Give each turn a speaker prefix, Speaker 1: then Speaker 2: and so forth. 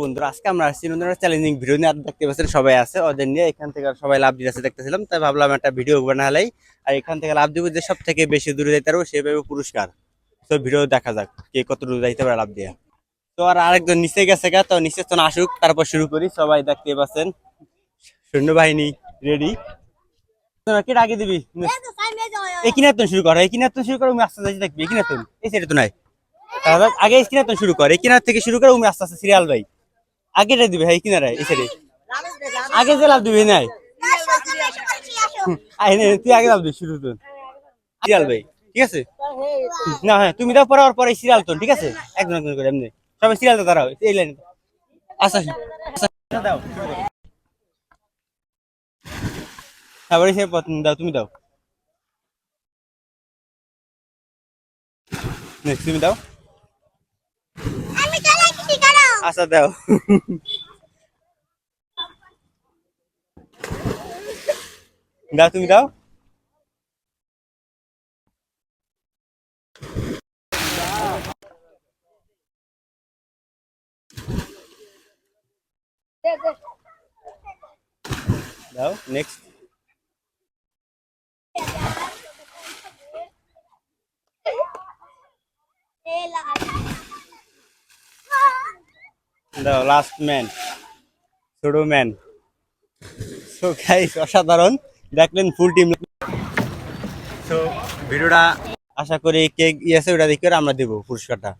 Speaker 1: বন্ধুরা, আজকে আমরা আসছি নতুন চ্যালেঞ্জিং ভিডিও নিয়ে। দেখতে পাচ্ছেন সবাই আছে, ওদের নিয়ে। এখান থেকে সবাই লাভ দিতে দেখতেছিলাম, তাই ভাবলাম একটা ভিডিও বানালাই আর এখান থেকে লাভ দিব যে সব থেকে বেশি দূরে যাইতে পারব, সে পাবে পুরস্কার। তো ভিডিও দেখা যাক, কে কত দূর যাইতে পারে লাভ দিয়ে। তো আর আরেকজন নিচে গেছে গা, তো নিচে তো আসুক, তারপর শুরু করি। সবাই দেখতে পাচ্ছেন, সৈন্যবাহিনী রেডি কি আগে দিবি? এই কিনাতন শুরু কর এই কিনাতন শুরু করে আস্তে আস্তে দেখবি এই কিনাতন। এই সাইডে তো নাই। আগে এই কিনাতন শুরু কর কিনার থেকে শুরু করে তুমি আস্তে আস্তে সিরিয়াল ভাই আগেটা দিবে ভাই কিনারে সাইডে। আগে যে লাভ দিবি, নাই? তুই আগে লাভ দিবি শুরু তো সিরিয়াল ভাই, ঠিক আছে? না হ্যাঁ তুমি দাও পরে পরে সিরিয়াল তো ঠিক আছে? একজন একজন করে, এমনি। সবাই সিরিয়াল তো দাঁড়াও, এই লাইনে। আচ্ছা দাও শুরু সে দাও, তুমি দাও। নেক্সট তুমি দাও। আচ্ছা দাও দাও তুমি দাও দাও নেক্সট দাও লাস্ট ম্যান ছোট ম্যান সো গাইস অসাধারণ। দেখলেন ফুল টিম সো ভিডিওটা আশা করি কে ইয়েছে ওটা দেখে আমরা দেবো পুরস্কারটা।